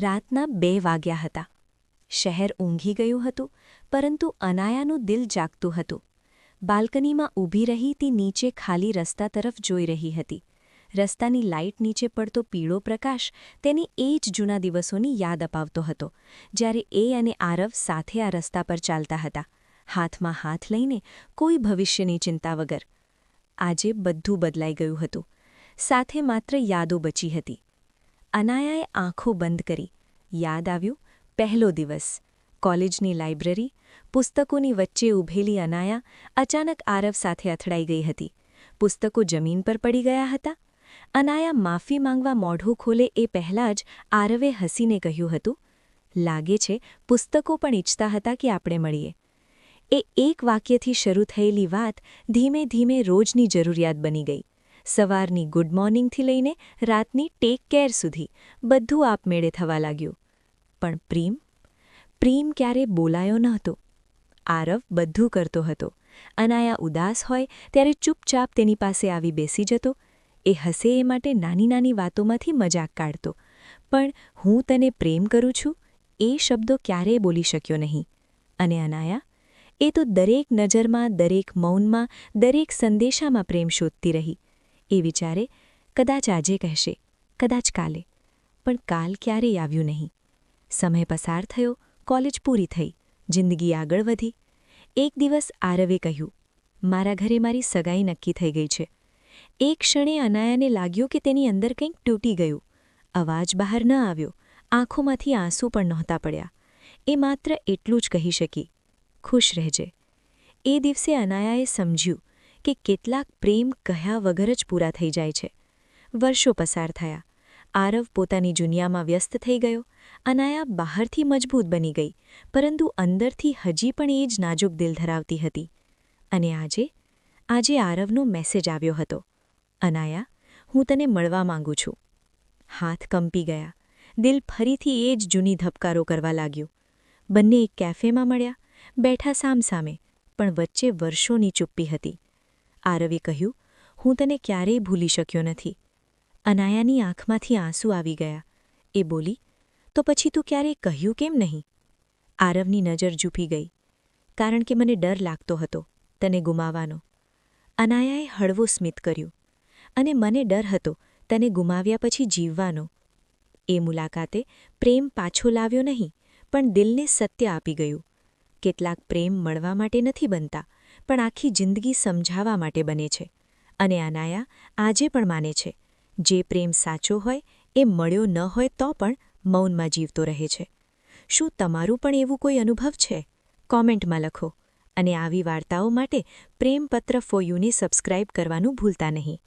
રાતના બે વાગ્યા હતા. શહેર ઊંઘી ગયું હતું, પરંતુ અનાયાનું દિલ જાગતું હતું. બાલ્કનીમાં ઊભી રહી તે નીચે ખાલી રસ્તા તરફ જોઈ રહી હતી. રસ્તાની લાઇટ નીચે પડતો પીળો પ્રકાશ તેની એ જ જૂના દિવસોની યાદ અપાવતો હતો, જ્યારે એ અને આરવ સાથે આ રસ્તા પર ચાલતા હતા, હાથમાં હાથ લઈને કોઈ ભવિષ્યની ચિંતા વગર. આજે બધું બદલાઈ ગયું હતું. સાથે માત્ર યાદો બચી હતી. અનાયાએ આંખો બંધ કરી. યાદ આવ્યું? પહેલો દિવસ. કોલેજની લાઇબ્રેરી, પુસ્તકોની વચ્ચે ઊભેલી અનાયા અચાનક આરવ સાથે અથડાઈ ગઈ હતી. પુસ્તકો જમીન પર પડી ગયા હતા. અનાયા માફી માંગવા મોઢું ખોલે એ પહેલાં જ આરવે હસીને કહ્યું હતું, લાગે છે પુસ્તકો પણ ઈચ્છતા હતા કે આપણે મળીએ. એ એક વાક્યથી શરૂ થયેલી વાત ધીમે ધીમે રોજની જરૂરિયાત બની ગઈ. સવારની ગુડ મોર્નિંગથી લઈને રાતની ટેક કેર સુધી બધું આપમેળે થવા લાગ્યું. પણ પ્રેમ? પ્રેમ ક્યારે બોલાયો ન હતો. આરવ બધું કરતો હતો. અનાયા ઉદાસ હોય ત્યારે ચૂપચાપ તેની પાસે આવી બેસી જતો. એ હસે એ માટે નાની નાની વાતોમાંથી મજાક કાઢતો. પણ હું તને પ્રેમ કરું છું, એ શબ્દો ક્યારેય બોલી શક્યો નહીં. અને અનાયા? એ તો દરેક નજરમાં, દરેક મૌનમાં, દરેક સંદેશામાં પ્રેમ શોધતી રહી. એ વિચારે, કદાચ આજે કહેશે, કદાચ કાલે. પણ કાલ ક્યારેય આવ્યું નહીં. સમય પસાર થયો, કોલેજ પૂરી થઈ, જિંદગી આગળ વધી. એક દિવસ આરવે કહ્યું, મારા ઘરે મારી સગાઈ નક્કી થઈ ગઈ છે. એક ક્ષણે અનાયાને લાગ્યું કે તેની અંદર કંઈક તૂટી ગયું. અવાજ બહાર ન આવ્યો, આંખોમાંથી આંસુ પણ નહોતા પડ્યા. એ માત્ર એટલું જ કહી શકી. ખુશ રહેજે. એ દિવસે અનાયાએ સમજ્યું કે કેટલાક પ્રેમ કહ્યા વગર જ પૂરા થઈ જાય છે. વર્ષો પસાર થયા. આરવ પોતાની જુનિયામાં વ્યસ્ત થઈ ગયો. અનાયા બહારથી મજબૂત બની ગઈ, પરંતુ અંદરથી હજી પણ એ જ નાજુક દિલ ધરાવતી હતી. અને આજે? આજે આરવનો મેસેજ આવ્યો હતો. અનાયા, હું તને મળવા માંગુ છું. હાથ કંપી ગયા. દિલ ફરીથી એ જ જૂની ધબકારો કરવા લાગ્યું. બંને એક કેફેમાં મળ્યા. બેઠા સામસામે, પણ વચ્ચે વર્ષોની ચુપ્પી હતી. આરવે કહ્યું, હું તને ક્યારેય ભૂલી શક્યો નથી. અનાયાની આંખમાંથી આંસુ આવી ગયા. એ બોલી, તો પછી તું ક્યારેય કહ્યું કેમ નહીં? આરવની નજર ઝૂપી ગઈ, કારણ કે મને ડર લાગતો હતો તને ગુમાવાનો અનાયાએ હળવો સ્મિત કર્યું અને મને ડર હતો તને ગુમાવ્યા પછી જીવવાનો. એ મુલાકાતે પ્રેમ પાછો લાવ્યો નહીં, પણ દિલને સત્ય આપી ગયું. કેટલાક પ્રેમ મળવા માટે નથી બનતા પણ આખી જિંદગી સમજાવવા માટે બને છે અને અનાયા આજે પણ માને છે. જે પ્રેમ સાચો હોય, એ મળ્યો ન હોય તો પણ મૌનમાં જીવતો રહે છે. શું તમારું પણ એવું કોઈ અનુભવ છે? કોમેન્ટમાં લખો અને આવી વાર્તાઓ માટે પ્રેમપત્ર ફોયુને સબસ્ક્રાઇબ કરવાનું ભૂલતા નહીં.